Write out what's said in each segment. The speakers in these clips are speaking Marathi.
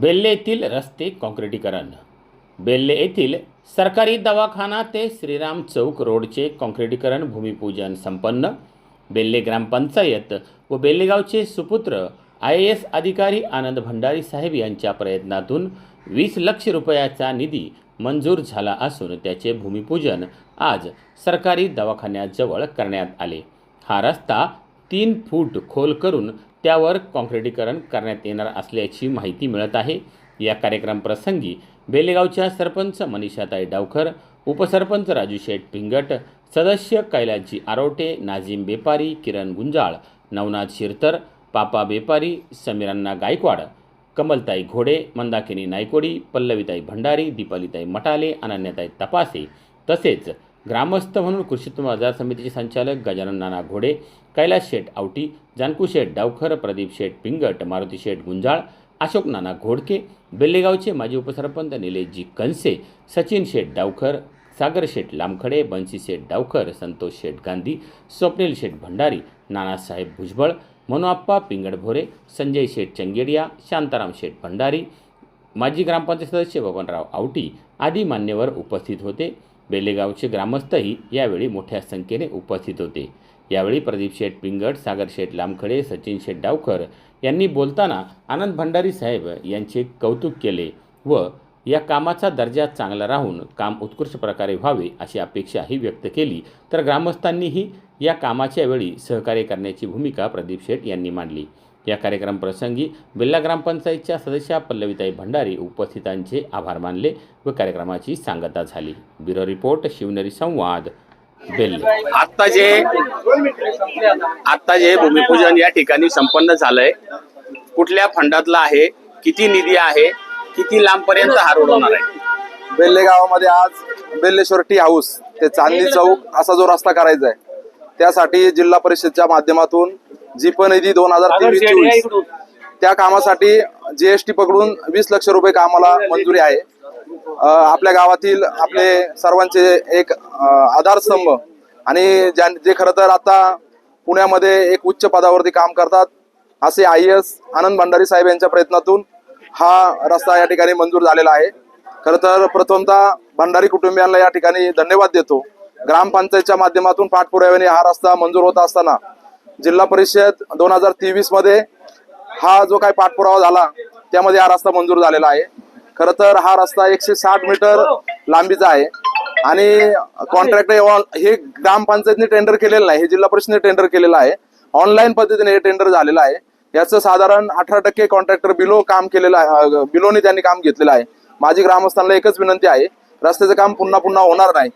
बेल्ले येथील रस्ते काँक्रिटीकरण. बेल्ले येथील सरकारी दवाखाना ते श्रीराम चौक रोडचे काँक्रिटीकरण भूमिपूजन संपन्न. बेल्ले ग्रामपंचायत व बेल्लेगावचे सुपुत्र आय ए एस अधिकारी आनंद भंडारी साहेब यांच्या प्रयत्नातून वीस लक्ष रुपयाचा निधी मंजूर झाला असून त्याचे भूमिपूजन आज सरकारी दवाखान्याजवळ करण्यात आले. हा रस्ता तीन फूट खोल करून त्यावर काँक्रिटीकरण करण्यात येणार असल्याची माहिती मिळत आहे. या कार्यक्रम प्रसंगी बेलेगावच्या सरपंच मनीषाताई डावखर उपसरपंच राजू शेठ पिंगट सदस्य कैलासजी आरोटे नाझीम बेपारी किरण गुंजाळ नवनाथ शिरतर पापा बेपारी समीरांना गायकवाड कमलताई घोडे मंदाकिनी नायकोडी पल्लवीताई भंडारी दीपालीताई मटाले अनन्याताई तपासे तसेच ग्रामस्थ म्हणून कृषी बाजार समितीचे संचालक गजानन नाना घोडे कैलास शेठ आवटी जानकू शेठ डावखर प्रदीप शेठ पिंगट मारुती शेठ गुंजाळ अशोक नाना घोडके बेल्लेगावचे माजी उपसरपंच निलेशजी कनसे सचिन शेठ डावखर सागर शेठ लामखडे बन्सी शेठ डावखर संतोष शेठ गांधी स्वप्नील शेठ भंडारी नानासाहेब भुजबळ मनोआप्पा पिंगड भोरे संजय शेठ चंगेडिया शांताराम शेठ भंडारी माजी ग्रामपंचायत सदस्य बबनराव आवटी आदी मान्यवर उपस्थित होते. बेलेगावचे ग्रामस्थही यावेळी मोठ्या संख्येने उपस्थित होते. यावेळी प्रदीप शेठ पिंगट सागर शेठ लामखडे सचिन शेठ डावकर यांनी बोलताना आनंद भंडारी साहेब यांचे कौतुक केले व या कामाचा दर्जा चांगला राहून काम उत्कृष्ट प्रकारे व्हावे अशी अपेक्षाही व्यक्त केली. तर ग्रामस्थांनीही या कामाच्या वेळी सहकार्य करण्याची भूमिका प्रदीप शेठ यांनी मांडली. या कार्यक्रम प्रसंगी बेल्ला ग्रामपंचायतच्या सदस्या पल्लवीताई भंडारी उपस्थितांचे आभार मानले व कार्यक्रमाची सांगता झाली. ब्युरो रिपोर्ट शिवनेरी संवाद बेल्ले. आता जे आता जे भूमिपूजन या ठिकाणी संपन्न झालंय कुठल्या फंडातला आहे किती निधी आहे किती लांबपर्यंत हा रोड होणार आहे? बेल्ले गावामध्ये आज बेल्लेश्वर टी हाऊस ते चांदणी चौक असा जो रस्ता करायचा आहे त्यासाठी जिल्हा परिषदच्या माध्यमातून जीप निधी दोन हजार तेवीस चोवीस. त्या कामासाठी जीएसटी पकडून वीस लक्ष रुपये कामाला मंजुरी आहे. आपल्या गावातील आपले सर्वांचे एक आधारस्तंभ आणि ज्या जे खरं तर आता पुण्यामध्ये एक उच्च पदावरती काम करतात असे आय एस आनंद भंडारी साहेब यांच्या प्रयत्नातून हा रस्ता या ठिकाणी मंजूर झालेला आहे. खरं तर प्रथमतः भंडारी कुटुंबियांना या ठिकाणी धन्यवाद देतो. ग्रामपंचायतच्या माध्यमातून पाठपुराव्याने हा रस्ता मंजूर होत असताना जिल्हा परिषद दोन हजार तेवीसमध्ये हा जो काही पाठपुरावा झाला त्यामध्ये हा रस्ता मंजूर झालेला आहे. खरं तर हा रस्ता एकशे साठ मीटर लांबीचा आहे आणि कॉन्ट्रॅक्टर हे ग्रामपंचायतने टेंडर केलेलं नाही हे जिल्हा परिषदेने टेंडर केलेलं आहे. ऑनलाईन पद्धतीने हे टेंडर झालेलं आहे. याचं साधारण अठरा टक्के कॉन्ट्रॅक्टर बिलो काम केलेलं आहे बिलोने त्यांनी काम घेतलेलं आहे. माझी ग्रामस्थांना एकच विनंती आहे रस्त्याचं काम पुन्हा पुन्हा होणार नाही.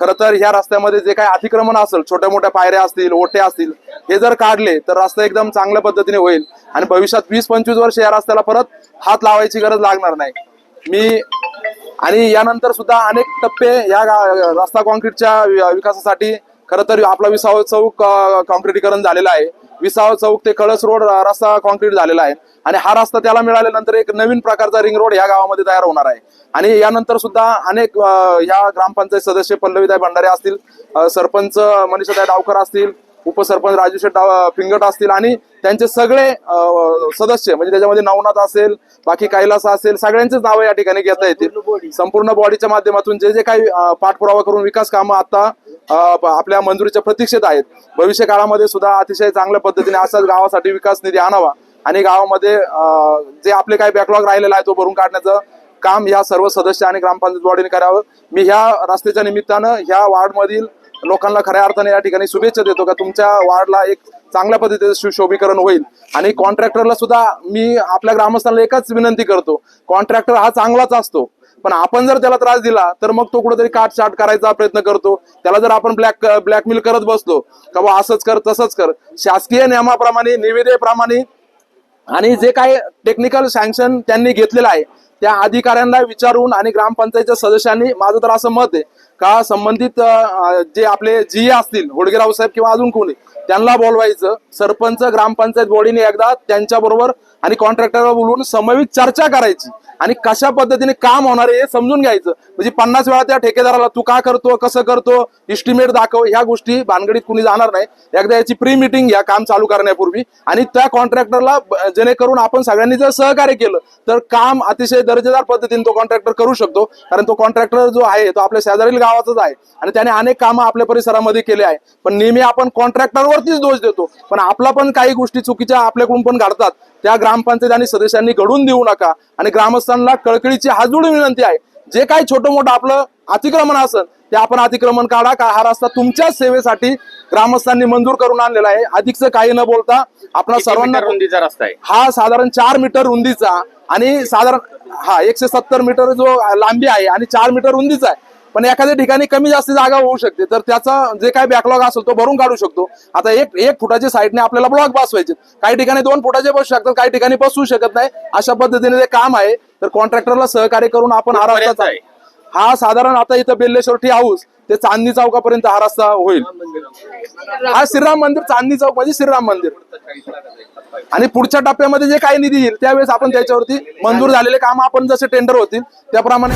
खर तर ह्या रस्त्यामध्ये जे काही अतिक्रमण असेल छोट्या मोठ्या पायऱ्या असतील ओटे असतील हे जर काढले तर रस्ता एकदम चांगल्या पद्धतीने होईल आणि भविष्यात वीस पंचवीस वर्ष या रस्त्याला परत हात लावायची गरज लागणार नाही. मी आणि यानंतर सुद्धा अनेक टप्पे या रस्ता कॉन्क्रीटच्या विकासासाठी खरं तर आपला विसाव चौक कॉन्क्रिटीकरण झालेला आहे. विसाव चौक ते कळस रोड रस्ता कॉन्क्रीट झालेला आहे. आणि हा रस्ता त्याला मिळाल्यानंतर एक नवीन प्रकारचा रिंग रोड या गावामध्ये तयार होणार आहे. आणि यानंतर सुद्धा अनेक या ग्रामपंचायत सदस्य पल्लवीताई भंडारे असतील सरपंच मनीषाताई डावकर असतील उपसरपंच राजू शेठ डाव- पिंगट असतील आणि त्यांचे सगळे सदस्य म्हणजे त्याच्यामध्ये नवनाथ असेल बाकी कैलास असेल सगळ्यांचेच नावं या ठिकाणी घेता येतील. संपूर्ण बॉडीच्या माध्यमातून जे जे काही पाठपुरावा करून विकास कामं आता आपल्या मंजुरीच्या प्रतीक्षेत आहेत. भविष्य काळामध्ये सुद्धा अतिशय चांगल्या पद्धतीने असाच गावासाठी विकास निधी आणावा आणि गावामध्ये जे आपले काही बॅकलॉग राहिलेला आहे तो भरून काढण्याचं काम या सर्व सदस्य आणि ग्रामपंचायत बॉडीने करावं. मी ह्या रस्त्याच्या निमित्तानं ह्या वार्डमधील लोकांना खऱ्या अर्थाने या ठिकाणी शुभेच्छा देतो का तुमच्या वार्डला एक चांगल्या पद्धतीचं सुशोभीकरण होईल. आणि कॉन्ट्रॅक्टरला सुद्धा मी आपल्या ग्रामस्थांना एकच विनंती करतो. कॉन्ट्रॅक्टर हा चांगलाच असतो. पण आपण जर त्याला त्रास दिला तर मग तो कुठेतरी काट चाट करायचा प्रयत्न करतो. त्याला जर आपण ब्लॅक ब्लॅकमेल करत बसलो का बा असंच कर तसंच कर. शासकीय नियमाप्रमाणे निविदेप्रमाणे आणि जे काही टेक्निकल सँक्शन त्यांनी घेतलेलं आहे त्या अधिकाऱ्यांना विचारून आणि ग्रामपंचायतच्या सदस्यांनी माझं तर असं मत आहे का संबंधित जे आपले जी असतील होडगेराव साहेब किंवा अजून कोणी त्यांना बोलवायचं. सरपंच ग्रामपंचायत बॉडीने एकदा त्यांच्या बरोबर आणि कॉन्ट्रॅक्टरवर बोलून समवित चर्चा करायची. आणि कशा पद्धतीने काम होणार आहे हे समजून घ्यायचं. म्हणजे पन्नास वेळा त्या ठेकेदाराला तू का करतो कसं करतो इस्टिमेट दाखव ह्या गोष्टी भानगडीत कुणी जाणार नाही. एकदा याची प्री मिटिंग घ्या काम चालू करण्यापूर्वी. आणि त्या कॉन्ट्रॅक्टरला जेणेकरून आपण सगळ्यांनी जर सहकार्य केलं तर काम अतिशय दर्जेदार पद्धतीने तो कॉन्ट्रॅक्टर करू शकतो. कारण तो कॉन्ट्रॅक्टर जो आहे तो आपल्या शेजारील गावाचाच आहे. आणि त्याने अनेक कामं आपल्या परिसरामध्ये केले आहे. पण नेहमी आपण कॉन्ट्रॅक्टरवरतीच दोष देतो. पण आपला पण काही गोष्टी चुकीच्या आपल्याकडून पण घडतात. त्या ग्रामपंचायत आणि सदस्यांनी घडून देऊ नका. आणि ग्रामस्थांना कळकळीची हात जोडून विनंती आहे. जे काही छोटं मोठं आपलं अतिक्रमण असेल ते आपण अतिक्रमण काढा. का हा रस्ता तुमच्याच सेवेसाठी ग्रामस्थांनी मंजूर करून आणलेला आहे. अधिकचं काही न बोलता आपणा किती सर्वांना रुंदीचा रस्ता आहे? हा साधारण चार मीटर रुंदीचा आणि साधारण हा एकशे सत्तर मीटर जो लांबी आहे आणि चार मीटर रुंदीचा आहे. पण एखाद्या ठिकाणी कमी जास्त जागा होऊ शकते. तर त्याचा जे काही बॅकलॉग असेल तो भरून काढू शकतो. आता एक एक फुटाच्या साईडने आपल्याला ब्लॉक बसवायचे. काही ठिकाणी दोन फुटाचे बसू शकतात काही ठिकाणी बसवू शकत नाही. अशा पद्धतीने ते काम आहे. तर कॉन्ट्रॅक्टरला सहकार्य करून आपण हा कुठपर्यंत रस्ता आहे? हा साधारण आता इथं बेल्लेश्वर टी हाऊस ते चांदणी चौकापर्यंत हा रस्ता होईल. हा श्रीराम मंदिर चांदणी चौक म्हणजे श्रीराम मंदिर. आणि पुढच्या टप्प्यामध्ये जे काही निधी येईल त्यावेळेस आपण त्याच्यावरती मंजूर झालेले काम आपण जसे टेंडर होतील त्याप्रमाणे